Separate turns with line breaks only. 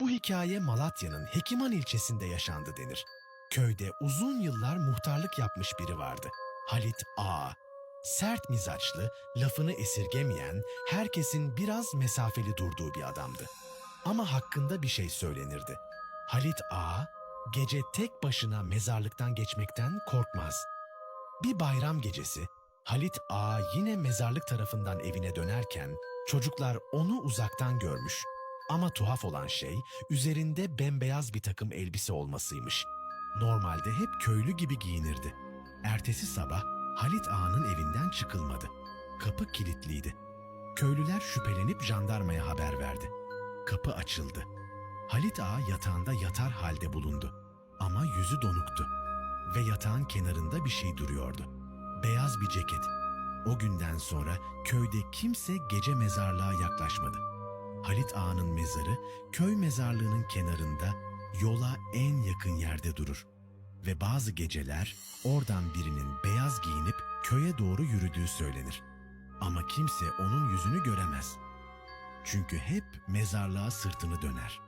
Bu hikaye Malatya'nın Hekiman ilçesinde yaşandı denir. Köyde uzun yıllar muhtarlık yapmış biri vardı. Halit Ağa. Sert mizaçlı, lafını esirgemeyen, herkesin biraz mesafeli durduğu bir adamdı. Ama hakkında bir şey söylenirdi. Halit Ağa, gece tek başına mezarlıktan geçmekten korkmaz. Bir bayram gecesi Halit Ağa yine mezarlık tarafından evine dönerken çocuklar onu uzaktan görmüş. Ama tuhaf olan şey üzerinde bembeyaz bir takım elbise olmasıymış. Normalde hep köylü gibi giyinirdi. Ertesi sabah Halit Ağa'nın evinden çıkılmadı. Kapı kilitliydi. Köylüler şüphelenip jandarmaya haber verdi. Kapı açıldı. Halit Ağa yatağında yatar halde bulundu. Ama yüzü donuktu. Ve yatağın kenarında bir şey duruyordu. Beyaz bir ceket. O günden sonra köyde kimse gece mezarlığa yaklaşmadı. Halit Ağa'nın mezarı köy mezarlığının kenarında yola en yakın yerde durur. Ve bazı geceler oradan birinin beyaz giyinip köye doğru yürüdüğü söylenir. Ama kimse onun yüzünü göremez. Çünkü hep mezarlığa sırtını döner.